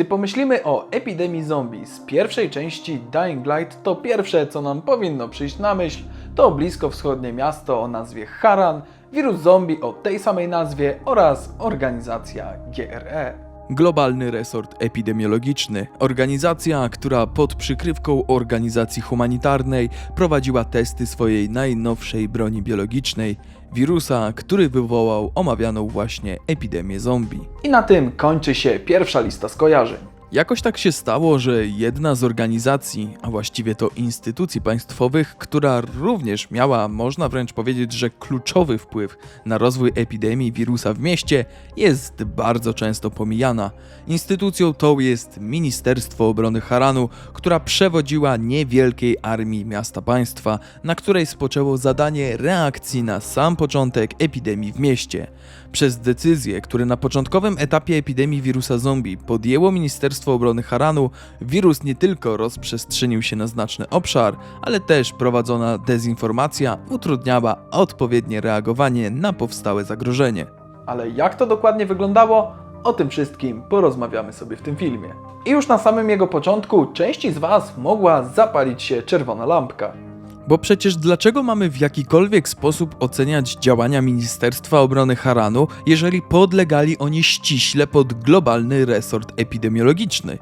Gdy pomyślimy o epidemii zombie z pierwszej części Dying Light, to pierwsze co nam powinno przyjść na myśl to bliskowschodnie miasto o nazwie Haran, wirus zombie o tej samej nazwie oraz organizacja GRE. Globalny Resort Epidemiologiczny, organizacja, która pod przykrywką organizacji humanitarnej prowadziła testy swojej najnowszej broni biologicznej, wirusa, który wywołał omawianą właśnie epidemię zombie. I na tym kończy się pierwsza lista skojarzeń. Jakoś tak się stało, że jedna z organizacji, a właściwie to instytucji państwowych, która również miała, można wręcz powiedzieć, że kluczowy wpływ na rozwój epidemii wirusa w mieście, jest bardzo często pomijana. Instytucją tą jest Ministerstwo Obrony Haranu, która przewodziła niewielkiej armii miasta państwa, na której spoczęło zadanie reakcji na sam początek epidemii w mieście. Przez decyzje, które na początkowym etapie epidemii wirusa zombie podjęło Ministerstwo Obrony Haranu, wirus nie tylko rozprzestrzenił się na znaczny obszar, ale też prowadzona dezinformacja utrudniała odpowiednie reagowanie na powstałe zagrożenie. Ale jak to dokładnie wyglądało? O tym wszystkim porozmawiamy sobie w tym filmie. I już na samym jego początku części z Was mogła zapalić się czerwona lampka. Bo przecież dlaczego mamy w jakikolwiek sposób oceniać działania Ministerstwa Obrony Haranu, jeżeli podlegali oni ściśle pod globalny resort epidemiologiczny?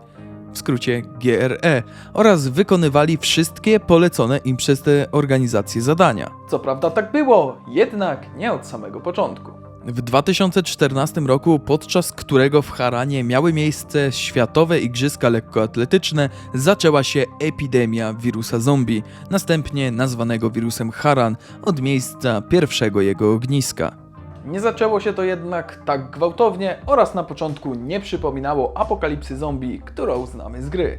W skrócie GRE, oraz wykonywali wszystkie polecone im przez te organizacje zadania. Co prawda tak było, jednak nie od samego początku. W 2014 roku, podczas którego w Haranie miały miejsce światowe igrzyska lekkoatletyczne, zaczęła się epidemia wirusa zombie, następnie nazwanego wirusem Haran od miejsca pierwszego jego ogniska. Nie zaczęło się to jednak tak gwałtownie oraz na początku nie przypominało apokalipsy zombie, którą znamy z gry.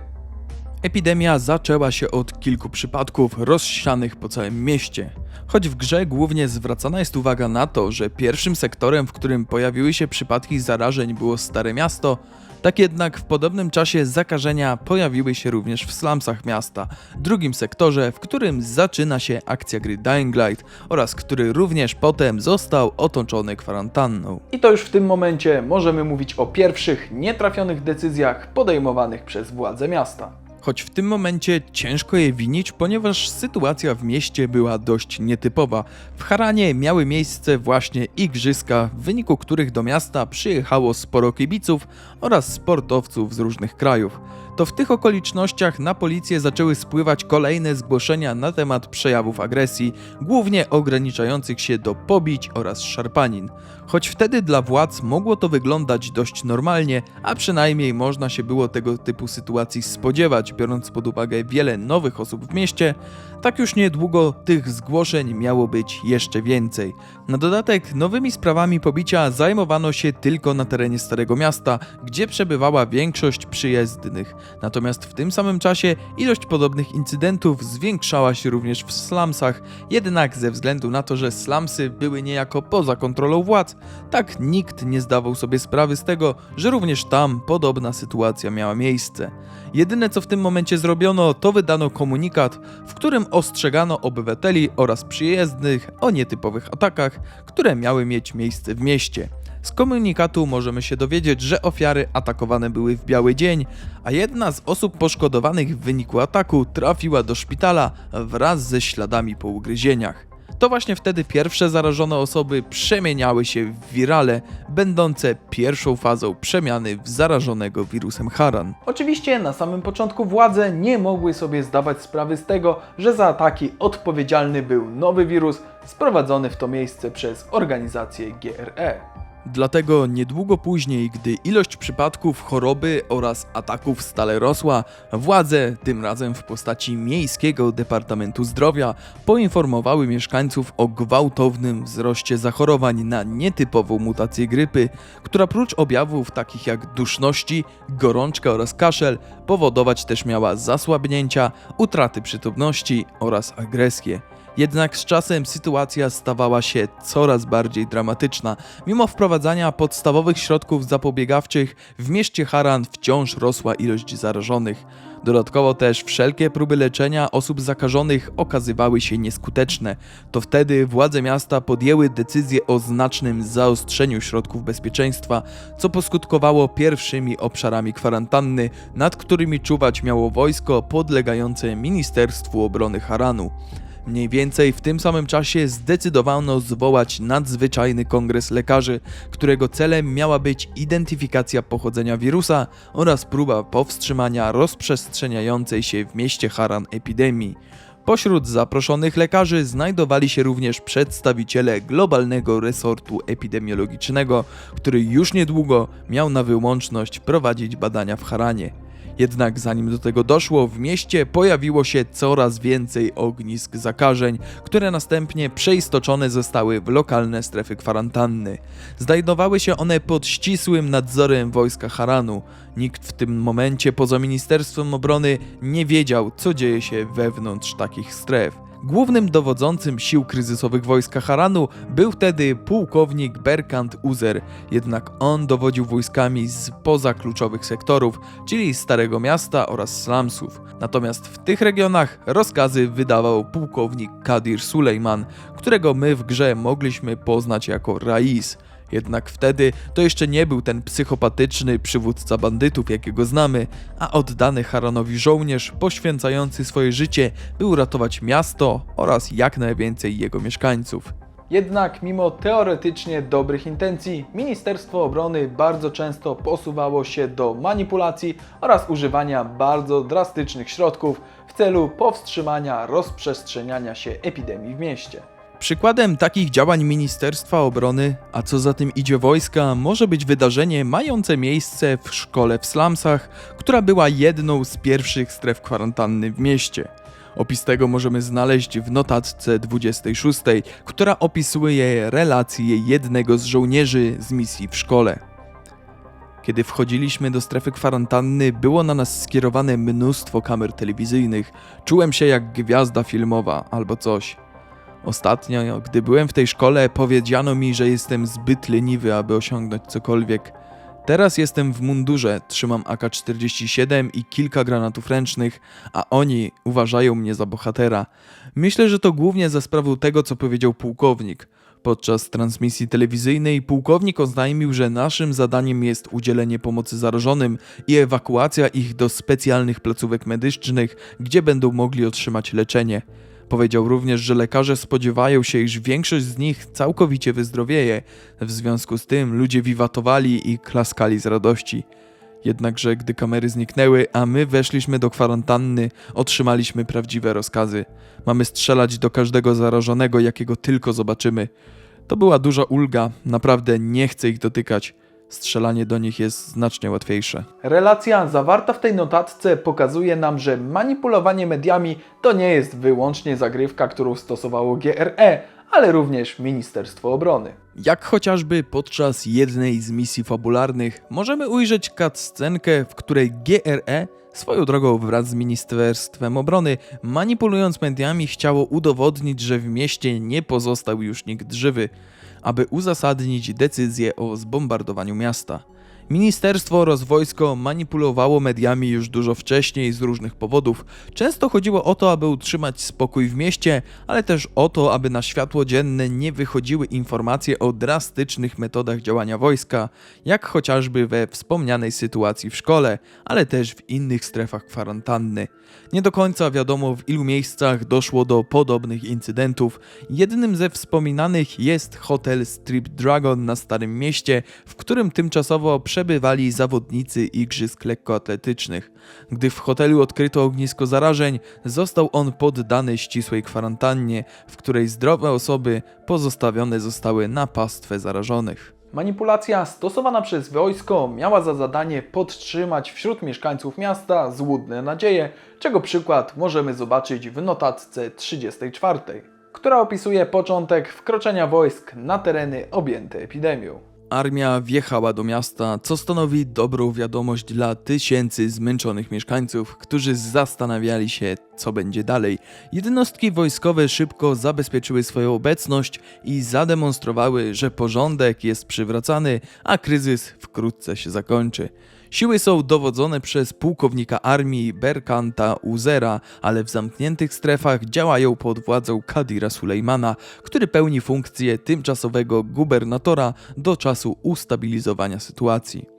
Epidemia zaczęła się od kilku przypadków rozsianych po całym mieście. Choć w grze głównie zwracana jest uwaga na to, że pierwszym sektorem, w którym pojawiły się przypadki zarażeń było Stare Miasto, tak jednak w podobnym czasie zakażenia pojawiły się również w slumsach miasta, drugim sektorze, w którym zaczyna się akcja gry Dying Light oraz który również potem został otoczony kwarantanną. I to już w tym momencie możemy mówić o pierwszych nietrafionych decyzjach podejmowanych przez władze miasta. Choć w tym momencie ciężko je winić, ponieważ sytuacja w mieście była dość nietypowa. W Haranie miały miejsce właśnie igrzyska, w wyniku których do miasta przyjechało sporo kibiców oraz sportowców z różnych krajów. To w tych okolicznościach na policję zaczęły spływać kolejne zgłoszenia na temat przejawów agresji, głównie ograniczających się do pobić oraz szarpanin. Choć wtedy dla władz mogło to wyglądać dość normalnie, a przynajmniej można się było tego typu sytuacji spodziewać, biorąc pod uwagę wiele nowych osób w mieście, tak już niedługo tych zgłoszeń miało być jeszcze więcej. Na dodatek nowymi sprawami pobicia zajmowano się tylko na terenie Starego Miasta, gdzie przebywała większość przyjezdnych. Natomiast w tym samym czasie ilość podobnych incydentów zwiększała się również w slumsach, jednak ze względu na to, że slumsy były niejako poza kontrolą władz, tak nikt nie zdawał sobie sprawy z tego, że również tam podobna sytuacja miała miejsce. Jedyne co w tym momencie zrobiono, to wydano komunikat, w którym ostrzegano obywateli oraz przyjezdnych o nietypowych atakach, które miały mieć miejsce w mieście. Z komunikatu możemy się dowiedzieć, że ofiary atakowane były w biały dzień, a jedna z osób poszkodowanych w wyniku ataku trafiła do szpitala wraz ze śladami po ugryzieniach. To właśnie wtedy pierwsze zarażone osoby przemieniały się w wirale, będące pierwszą fazą przemiany w zarażonego wirusem Haran. Oczywiście na samym początku władze nie mogły sobie zdawać sprawy z tego, że za ataki odpowiedzialny był nowy wirus sprowadzony w to miejsce przez organizację GRE. Dlatego niedługo później, gdy ilość przypadków choroby oraz ataków stale rosła, władze, tym razem w postaci Miejskiego Departamentu Zdrowia, poinformowały mieszkańców o gwałtownym wzroście zachorowań na nietypową mutację grypy, która prócz objawów takich jak duszności, gorączka oraz kaszel, powodować też miała zasłabnięcia, utraty przytomności oraz agresję. Jednak z czasem sytuacja stawała się coraz bardziej dramatyczna. Mimo wprowadzania podstawowych środków zapobiegawczych, w mieście Haran wciąż rosła ilość zarażonych. Dodatkowo też wszelkie próby leczenia osób zakażonych okazywały się nieskuteczne. To wtedy władze miasta podjęły decyzję o znacznym zaostrzeniu środków bezpieczeństwa, co poskutkowało pierwszymi obszarami kwarantanny, nad którymi czuwać miało wojsko podlegające Ministerstwu Obrony Haranu. Mniej więcej w tym samym czasie zdecydowano zwołać nadzwyczajny kongres lekarzy, którego celem miała być identyfikacja pochodzenia wirusa oraz próba powstrzymania rozprzestrzeniającej się w mieście Haran epidemii. Pośród zaproszonych lekarzy znajdowali się również przedstawiciele globalnego resortu epidemiologicznego, który już niedługo miał na wyłączność prowadzić badania w Haranie. Jednak zanim do tego doszło, w mieście pojawiło się coraz więcej ognisk zakażeń, które następnie przeistoczone zostały w lokalne strefy kwarantanny. Znajdowały się one pod ścisłym nadzorem wojska Haranu. Nikt w tym momencie poza Ministerstwem Obrony nie wiedział, co dzieje się wewnątrz takich stref. Głównym dowodzącym sił kryzysowych wojska Haranu był wtedy pułkownik Berkant Uzer, jednak on dowodził wojskami z poza kluczowych sektorów, czyli Starego Miasta oraz slumsów. Natomiast w tych regionach rozkazy wydawał pułkownik Kadir Sulejman, którego my w grze mogliśmy poznać jako Rais. Jednak wtedy to jeszcze nie był ten psychopatyczny przywódca bandytów, jakiego znamy, a oddany Haranowi żołnierz poświęcający swoje życie, by uratować miasto oraz jak najwięcej jego mieszkańców. Jednak mimo teoretycznie dobrych intencji, Ministerstwo Obrony bardzo często posuwało się do manipulacji oraz używania bardzo drastycznych środków w celu powstrzymania rozprzestrzeniania się epidemii w mieście. Przykładem takich działań Ministerstwa Obrony, a co za tym idzie wojska, może być wydarzenie mające miejsce w szkole w slumsach, która była jedną z pierwszych stref kwarantanny w mieście. Opis tego możemy znaleźć w notatce 26, która opisuje relacje jednego z żołnierzy z misji w szkole. Kiedy wchodziliśmy do strefy kwarantanny, było na nas skierowane mnóstwo kamer telewizyjnych. Czułem się jak gwiazda filmowa albo coś. Ostatnio, gdy byłem w tej szkole, powiedziano mi, że jestem zbyt leniwy, aby osiągnąć cokolwiek. Teraz jestem w mundurze, trzymam AK-47 i kilka granatów ręcznych, a oni uważają mnie za bohatera. Myślę, że to głównie za sprawą tego, co powiedział pułkownik. Podczas transmisji telewizyjnej pułkownik oznajmił, że naszym zadaniem jest udzielenie pomocy zarażonym i ewakuacja ich do specjalnych placówek medycznych, gdzie będą mogli otrzymać leczenie. Powiedział również, że lekarze spodziewają się, iż większość z nich całkowicie wyzdrowieje. W związku z tym ludzie wiwatowali i klaskali z radości. Jednakże gdy kamery zniknęły, a my weszliśmy do kwarantanny, otrzymaliśmy prawdziwe rozkazy. Mamy strzelać do każdego zarażonego, jakiego tylko zobaczymy. To była duża ulga, naprawdę nie chcę ich dotykać. Strzelanie do nich jest znacznie łatwiejsze. Relacja zawarta w tej notatce pokazuje nam, że manipulowanie mediami to nie jest wyłącznie zagrywka, którą stosowało GRE, ale również Ministerstwo Obrony. Jak chociażby podczas jednej z misji fabularnych możemy ujrzeć cutscenkę, w której GRE swoją drogą wraz z Ministerstwem Obrony, manipulując mediami, chciało udowodnić, że w mieście nie pozostał już nikt żywy, aby uzasadnić decyzję o zbombardowaniu miasta. Ministerstwo oraz wojsko manipulowało mediami już dużo wcześniej z różnych powodów. Często chodziło o to, aby utrzymać spokój w mieście, ale też o to, aby na światło dzienne nie wychodziły informacje o drastycznych metodach działania wojska, jak chociażby we wspomnianej sytuacji w szkole, ale też w innych strefach kwarantanny. Nie do końca wiadomo w ilu miejscach doszło do podobnych incydentów. Jednym ze wspominanych jest hotel Strip Dragon na Starym Mieście, w którym tymczasowo przebywali zawodnicy igrzysk lekkoatletycznych. Gdy w hotelu odkryto ognisko zarażeń, został on poddany ścisłej kwarantannie, w której zdrowe osoby pozostawione zostały na pastwę zarażonych. Manipulacja stosowana przez wojsko miała za zadanie podtrzymać wśród mieszkańców miasta złudne nadzieje, czego przykład możemy zobaczyć w notatce 34, która opisuje początek wkroczenia wojsk na tereny objęte epidemią. Armia wjechała do miasta, co stanowi dobrą wiadomość dla tysięcy zmęczonych mieszkańców, którzy zastanawiali się, co będzie dalej. Jednostki wojskowe szybko zabezpieczyły swoją obecność i zademonstrowały, że porządek jest przywracany, a kryzys wkrótce się zakończy. Siły są dowodzone przez pułkownika armii Berkanta Uzera, ale w zamkniętych strefach działają pod władzą Kadira Sulejmana, który pełni funkcję tymczasowego gubernatora do czasu ustabilizowania sytuacji.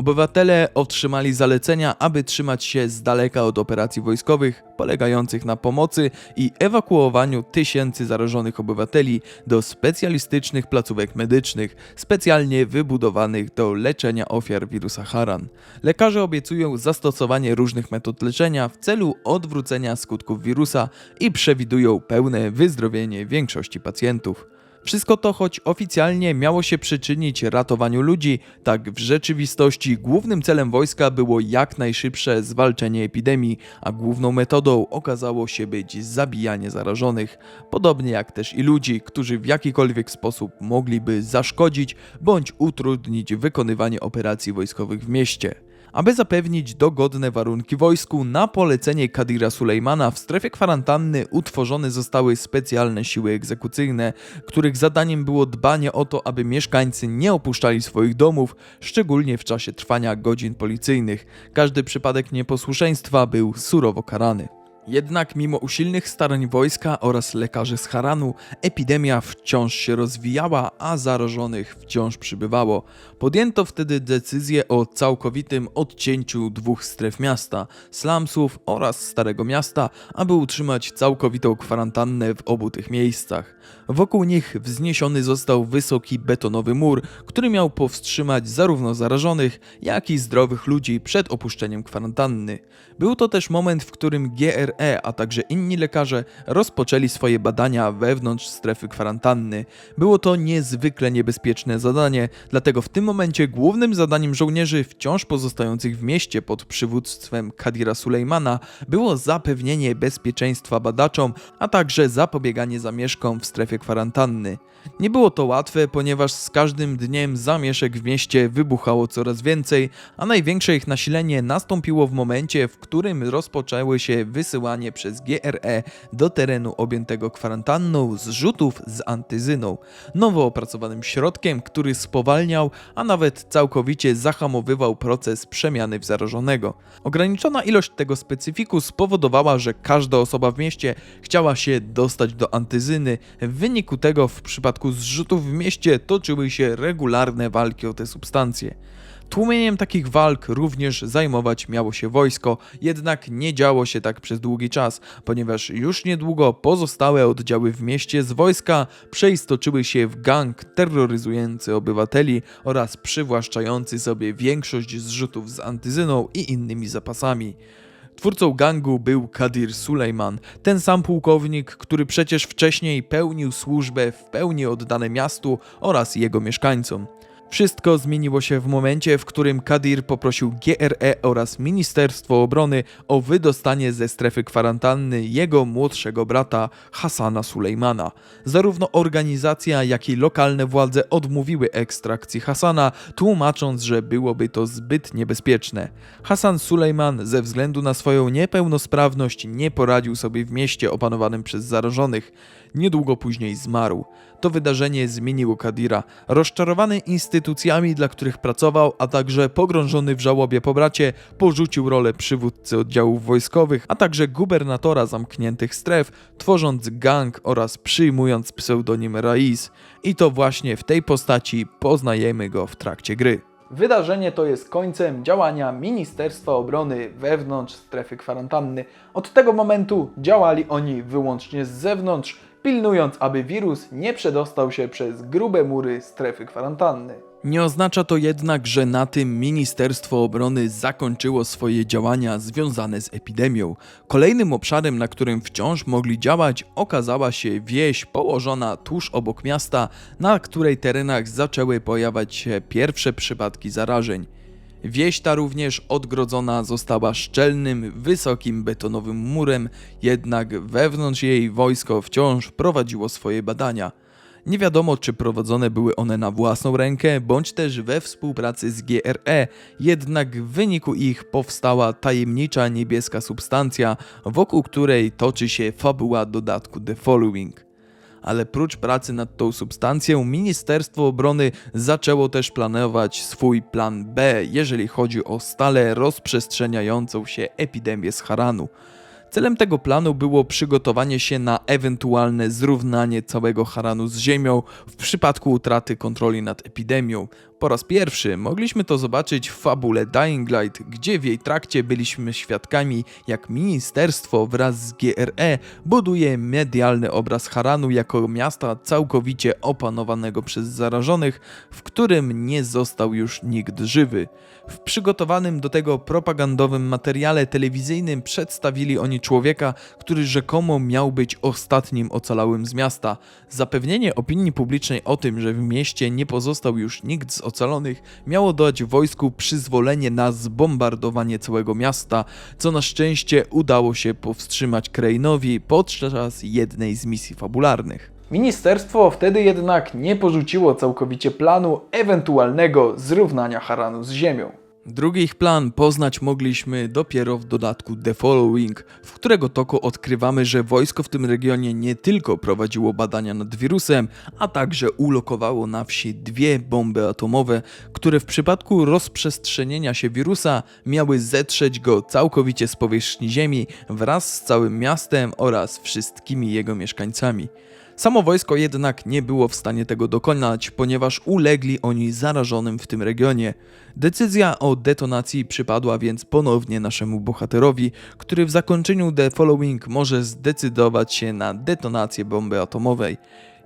Obywatele otrzymali zalecenia, aby trzymać się z daleka od operacji wojskowych polegających na pomocy i ewakuowaniu tysięcy zarażonych obywateli do specjalistycznych placówek medycznych, specjalnie wybudowanych do leczenia ofiar wirusa Haran. Lekarze obiecują zastosowanie różnych metod leczenia w celu odwrócenia skutków wirusa i przewidują pełne wyzdrowienie większości pacjentów. Wszystko to, choć oficjalnie miało się przyczynić ratowaniu ludzi, tak w rzeczywistości głównym celem wojska było jak najszybsze zwalczenie epidemii, a główną metodą okazało się być zabijanie zarażonych, podobnie jak też i ludzi, którzy w jakikolwiek sposób mogliby zaszkodzić bądź utrudnić wykonywanie operacji wojskowych w mieście. Aby zapewnić dogodne warunki wojsku, na polecenie Kadira Sulejmana w strefie kwarantanny utworzone zostały specjalne siły egzekucyjne, których zadaniem było dbanie o to, aby mieszkańcy nie opuszczali swoich domów, szczególnie w czasie trwania godzin policyjnych. Każdy przypadek nieposłuszeństwa był surowo karany. Jednak mimo usilnych starań wojska oraz lekarzy z Haranu, epidemia wciąż się rozwijała, a zarażonych wciąż przybywało. Podjęto wtedy decyzję o całkowitym odcięciu dwóch stref miasta, slumsów oraz Starego Miasta, aby utrzymać całkowitą kwarantannę w obu tych miejscach. Wokół nich wzniesiony został wysoki betonowy mur, który miał powstrzymać zarówno zarażonych, jak i zdrowych ludzi przed opuszczeniem kwarantanny. Był to też moment, w którym GRE, a także inni lekarze rozpoczęli swoje badania wewnątrz strefy kwarantanny. Było to niezwykle niebezpieczne zadanie, dlatego w tym momencie głównym zadaniem żołnierzy wciąż pozostających w mieście pod przywództwem Kadira Sulejmana było zapewnienie bezpieczeństwa badaczom, a także zapobieganie zamieszkom w strefie kwarantanny. Nie było to łatwe, ponieważ z każdym dniem zamieszek w mieście wybuchało coraz więcej, a największe ich nasilenie nastąpiło w momencie, w którym rozpoczęły się wysyłanie przez GRE do terenu objętego kwarantanną zrzutów z antyzyną, nowo opracowanym środkiem, który spowalniał, a nawet całkowicie zahamowywał proces przemiany w zarażonego. Ograniczona ilość tego specyfiku spowodowała, że każda osoba w mieście chciała się dostać do antyzyny. W wyniku tego w przypadku zrzutów w mieście toczyły się regularne walki o te substancje. Tłumieniem takich walk również zajmować miało się wojsko, jednak nie działo się tak przez długi czas, ponieważ już niedługo pozostałe oddziały w mieście z wojska przeistoczyły się w gang terroryzujący obywateli oraz przywłaszczający sobie większość zrzutów z antyzyną i innymi zapasami. Twórcą gangu był Kadir Sulejman, ten sam pułkownik, który przecież wcześniej pełnił służbę w pełni oddane miastu oraz jego mieszkańcom. Wszystko zmieniło się w momencie, w którym Kadir poprosił GRE oraz Ministerstwo Obrony o wydostanie ze strefy kwarantanny jego młodszego brata Hasana Sulejmana. Zarówno organizacja, jak i lokalne władze odmówiły ekstrakcji Hasana, tłumacząc, że byłoby to zbyt niebezpieczne. Hasan Sulejman ze względu na swoją niepełnosprawność nie poradził sobie w mieście opanowanym przez zarażonych. Niedługo później zmarł. To wydarzenie zmieniło Kadira. Rozczarowany instytucjami, dla których pracował, a także pogrążony w żałobie po bracie, porzucił rolę przywódcy oddziałów wojskowych, a także gubernatora zamkniętych stref, tworząc gang oraz przyjmując pseudonim Raiz. I to właśnie w tej postaci poznajemy go w trakcie gry. Wydarzenie to jest końcem działania Ministerstwa Obrony wewnątrz strefy kwarantanny. Od tego momentu działali oni wyłącznie z zewnątrz, pilnując, aby wirus nie przedostał się przez grube mury strefy kwarantanny. Nie oznacza to jednak, że na tym Ministerstwo Obrony zakończyło swoje działania związane z epidemią. Kolejnym obszarem, na którym wciąż mogli działać, okazała się wieś położona tuż obok miasta, na której terenach zaczęły pojawiać się pierwsze przypadki zarażeń. Wieś ta również odgrodzona została szczelnym, wysokim betonowym murem, jednak wewnątrz jej wojsko wciąż prowadziło swoje badania. Nie wiadomo, czy prowadzone były one na własną rękę, bądź też we współpracy z GRE, jednak w wyniku ich powstała tajemnicza niebieska substancja, wokół której toczy się fabuła dodatku The Following ale prócz pracy nad tą substancją, Ministerstwo Obrony zaczęło też planować swój plan B, jeżeli chodzi o stale rozprzestrzeniającą się epidemię z Haranu. Celem tego planu było przygotowanie się na ewentualne zrównanie całego Haranu z ziemią w przypadku utraty kontroli nad epidemią. Po raz pierwszy mogliśmy to zobaczyć w fabule Dying Light, gdzie w jej trakcie byliśmy świadkami, jak ministerstwo wraz z GRE buduje medialny obraz Haranu jako miasta całkowicie opanowanego przez zarażonych, w którym nie został już nikt żywy. W przygotowanym do tego propagandowym materiale telewizyjnym przedstawili oni człowieka, który rzekomo miał być ostatnim ocalałym z miasta. Zapewnienie opinii publicznej o tym, że w mieście nie pozostał już nikt z ocalonych, miało dać wojsku przyzwolenie na zbombardowanie całego miasta, co na szczęście udało się powstrzymać Krainowi podczas jednej z misji fabularnych. Ministerstwo wtedy jednak nie porzuciło całkowicie planu ewentualnego zrównania Haranu z ziemią. Drugi ich plan poznać mogliśmy dopiero w dodatku The Following, w którego toku odkrywamy, że wojsko w tym regionie nie tylko prowadziło badania nad wirusem, a także ulokowało na wsi dwie bomby atomowe, które w przypadku rozprzestrzenienia się wirusa miały zetrzeć go całkowicie z powierzchni Ziemi wraz z całym miastem oraz wszystkimi jego mieszkańcami. Samo wojsko jednak nie było w stanie tego dokonać, ponieważ ulegli oni zarażonym w tym regionie. Decyzja o detonacji przypadła więc ponownie naszemu bohaterowi, który w zakończeniu The Following może zdecydować się na detonację bomby atomowej.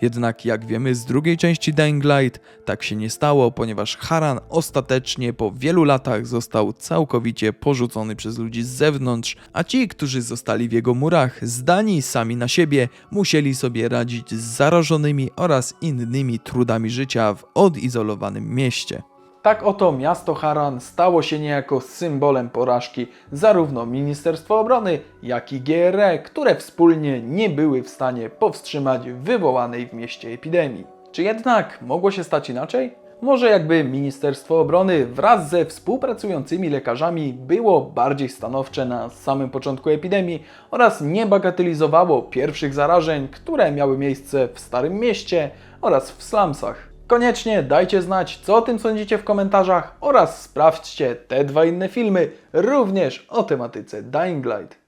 Jednak jak wiemy z drugiej części Dying Light, tak się nie stało, ponieważ Haran ostatecznie po wielu latach został całkowicie porzucony przez ludzi z zewnątrz, a ci, którzy zostali w jego murach, zdani sami na siebie, musieli sobie radzić z zarażonymi oraz innymi trudami życia w odizolowanym mieście. Tak oto miasto Haran stało się niejako symbolem porażki zarówno Ministerstwa Obrony, jak i GRE, które wspólnie nie były w stanie powstrzymać wywołanej w mieście epidemii. Czy jednak mogło się stać inaczej? Może jakby Ministerstwo Obrony wraz ze współpracującymi lekarzami było bardziej stanowcze na samym początku epidemii oraz nie bagatelizowało pierwszych zarażeń, które miały miejsce w Starym Mieście oraz w slumsach. Koniecznie dajcie znać, co o tym sądzicie w komentarzach oraz sprawdźcie te dwa inne filmy również o tematyce Dying Light.